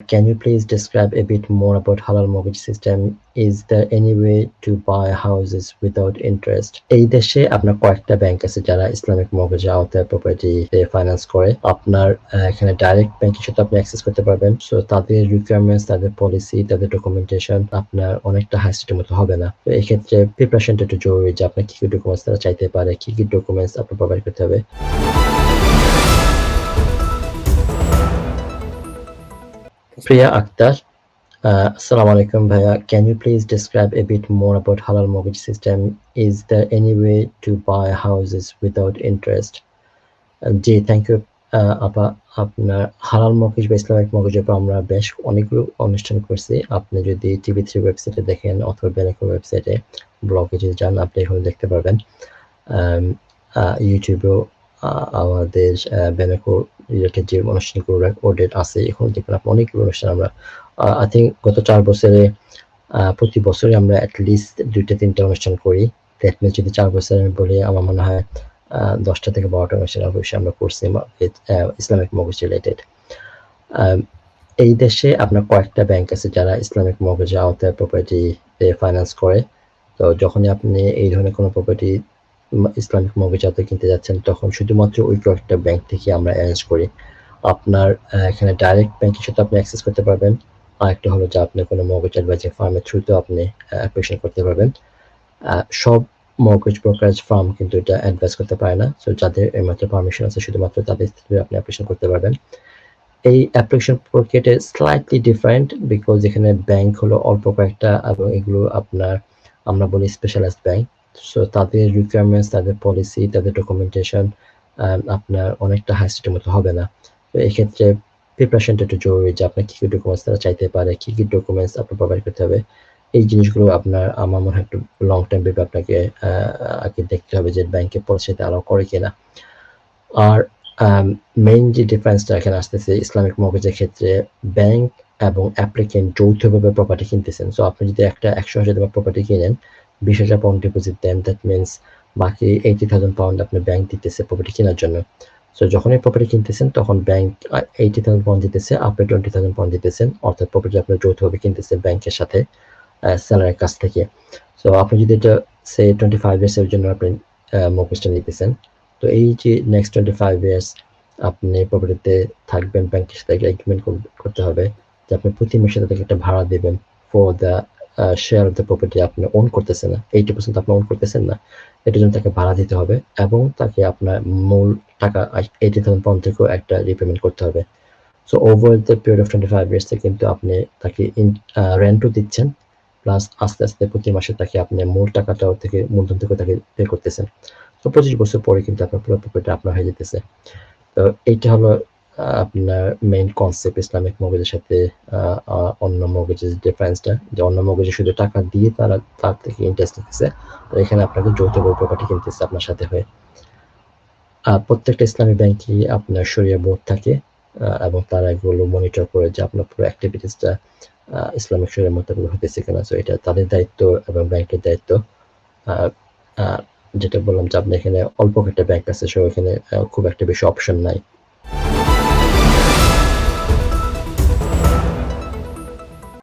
Can you please describe a bit more about halal mortgage system? Is there any way to buy houses without interest? এই দেশে আপনার কয়েকটা bank আছে যারা Islamic মর্গেজের আওতায় property finance করে আপনার এখানে ডাইরেক্ট ব্যাংকের সাথে আপনি অ্যাক্সেস করতে পারবেন সো তাদের রিকোয়ারমেন্টস তাদের পলিসি তাদের ডকুমেন্টেশন আপনার অনেকটা হাই স্টেটের মতো হবে না তো এই ক্ষেত্রে প্রিপারেশনটা একটু জরুরি যে আপনার কি কি ডকুমেন্টস তারা চাইতে পারে, কি কি ডকুমেন্টস আপনার প্রোভাইড করতে হবে Priya Akhtar. Uh, Assalamu alaikum, Bhaiya. Can you please describe a bit more about halal mortgage system? Is there any way to buy houses without interest? Uh, জি থ্যাংক ইউ আপা আপনার হালাল mortgage বা Islamic মর্গেজের উপর আমরা বেশ অনেকগুলো অনুষ্ঠান করছি আপনি যদি টিভি থ্রি ওয়েবসাইটে দেখেন অথবা ব্যাংকের ওয়েবসাইটে ব্লগে যদি যান আপনি এখানে দেখতে আহ, ইউটিউবেও আমাদের ব্যাংকো রিলেটেড যে অনুষ্ঠানগুলো রেকর্ডেড আছে, এখন দেখবেন আপনি অনেকগুলো অনুষ্ঠান আমরা। আই থিঙ্ক গত চার বছরে প্রতি বছরে আমরা অ্যাটলিস্ট দুইটা, তিনটা অনুষ্ঠান করি। দ্যাট যদি চার বছর বলি, আমার মনে হয় দশটা থেকে বারোটা অনুষ্ঠান অবশ্যই আমরা করছি ইসলামিক মগজ রিলেটেড এই দেশে আপনার কয়েকটা ব্যাংক আছে যারা ইসলামিক মগজের আওতায় প্রপার্টি ফাইন্যান্স করে। তো যখনই আপনি এই ধরনের কোনো প্রপার্টি ইসলামিক আওতায় কিনতে যাচ্ছেন, তখন শুধুমাত্র ওই কয়েকটা ব্যাংক থেকে আমরা অ্যারেঞ্জ করি। আপনার এখানে ডাইরেক্ট ব্যাংকের সাথে আপনি অ্যাক্সেস করতে পারবেন। আর একটা হলো যে আপনি কোনো মগজ অ্যাডভাইজিং ফার্মের থ্রুতেও আপনি অ্যাপ্লিকেশন করতে পারবেন। সব মর্গেজ ব্রোকারেজ ফার্ম কিন্তু এটা অ্যাডভাইস করতে পারে না। সো যাদের এর মাত্র পারমিশন আছে, শুধুমাত্র তাদের থ্রু আপনি অ্যাপ্লিকেশন করতে পারবেন। এই অ্যাপ্লিকেশন প্রক্রিয়াটা স্লাইটলি ডিফারেন্ট বিকজ এখানে ব্যাংক হলো অল্প কয়েকটা এবং এগুলো আপনার, আমরা বলি স্পেশালাইজড ব্যাংক সো তাদের রিকোয়ারমেন্টস তাদের পলিসি তাদের ডকুমেন্টেশন আপনার অনেকটা হাই স্টেটের মতো হবে না। তো এই ক্ষেত্রে প্রিপারেশনটা একটু জরুরি যে আপনার কি কি ডকুমেন্টস তারা চাইতে পারে, কি কি ডকুমেন্টস আপনার প্রোভাইড করতে হবে। এই জিনিসগুলো আপনার, আমার মনে হয় একটু লং টাইম ভেবে আপনাকে আগে দেখতে হবে যে ব্যাংকে পলিসিতে অ্যালাউ করে কিনা। আর মেইন যে ডিফারেন্সটা এখানে আসতেছে, ইসলামিক মর্গেজের ক্ষেত্রে ব্যাংক এবং অ্যাপ্লিকেন্ট যৌথভাবে প্রপার্টি কিনতেছেন। সো আপনি যদি একটা একশো হাজার টাকা প্রপার্টি কিনেন বিশ হাজার পাউন্ড ডিপোজিট দেন দ্যাট মিনস বাকি এইটি থাউজেন্ড পাউন্ড আপনি ব্যাংক দিতেছে প্রপার্টি কেনার জন্য। সো যখন এই প্রপার্টি কিনতেছেন, তখন ব্যাংক এইটি থাউজেন্ড পাউন্ড দিতেছে, আপনি টোয়েন্টি থাউজেন্ড পাউন্ড দিতেছেন, অর্থাৎ প্রপার্টি আপনি যৌথভাবে কিনতেছে ব্যাংকের সাথে সেলারের কাছ থেকে। সো আপনি যদি এটা সে টোয়েন্টি ফাইভ ইয়ার্সের জন্য আপনি মর্গেজটা নিতেছেন, তো এই যে নেক্সট টোয়েন্টি ফাইভ ইয়ার্স আপনি প্রপার্টিতে থাকবেন ব্যাংকের সাথে এগ্রিমেন্ট করতে হবে, যে আপনি প্রতি মাসে তাদেরকে একটা ভাড়া দেবেন for the share of the property আপনি ওন করতেছেন না এইটি পার্সেন্ট আপনি ওন করতেছেন না, এটার জন্য তাকে ভাড়া দিতে হবে এবং তাকে আপনার মূল টাকা এইটি থাউজেন্ড পাউন্ড থেকেও একটা রিপেমেন্ট করতে হবে। So over the period of twenty five ইয়ার্সে কিন্তু আপনি তাকে রেন্টও দিচ্ছেন প্লাস আস্তে আস্তে প্রতি মাসে তাকে আপনি মূল টাকাটাও থেকে মূলধন থেকে তাকে পে করতেছেন। তো পঁচিশ বছর পরে কিন্তু আপনার পুরো প্রপার্টি আপনার হয়ে যেতেছে। তো এইটা হলো আপনার মেইন কনসেপ্ট ইসলামিক মগজের সাথে অন্য মগজের ডিফারেন্সটা যে অন্য মগজে শুধু টাকা দিয়ে তারা, তার থেকে ইন্টারেস্ট নিতেছে, তো এখানে আপনাকে যৌথভাবে প্রপার্টি কিনতেছে আপনার সাথে হয়ে। প্রত্যেকটা ইসলামী ব্যাংকই আপনার শরিয়া বোর্ড থাকে এবং তারা এগুলো মনিটর করে যে আপনার পুরো অ্যাক্টিভিটিসটা ইসলামিক শরিয়ার মোতাবেক হতেছে কিনা। সো এটা তাদের দায়িত্ব এবং ব্যাংকের দায়িত্ব। যেটা বললাম যে আপনার এখানে অল্প একটা ব্যাংক আছে সো এখানে খুব একটা বেশি অপশন নাই।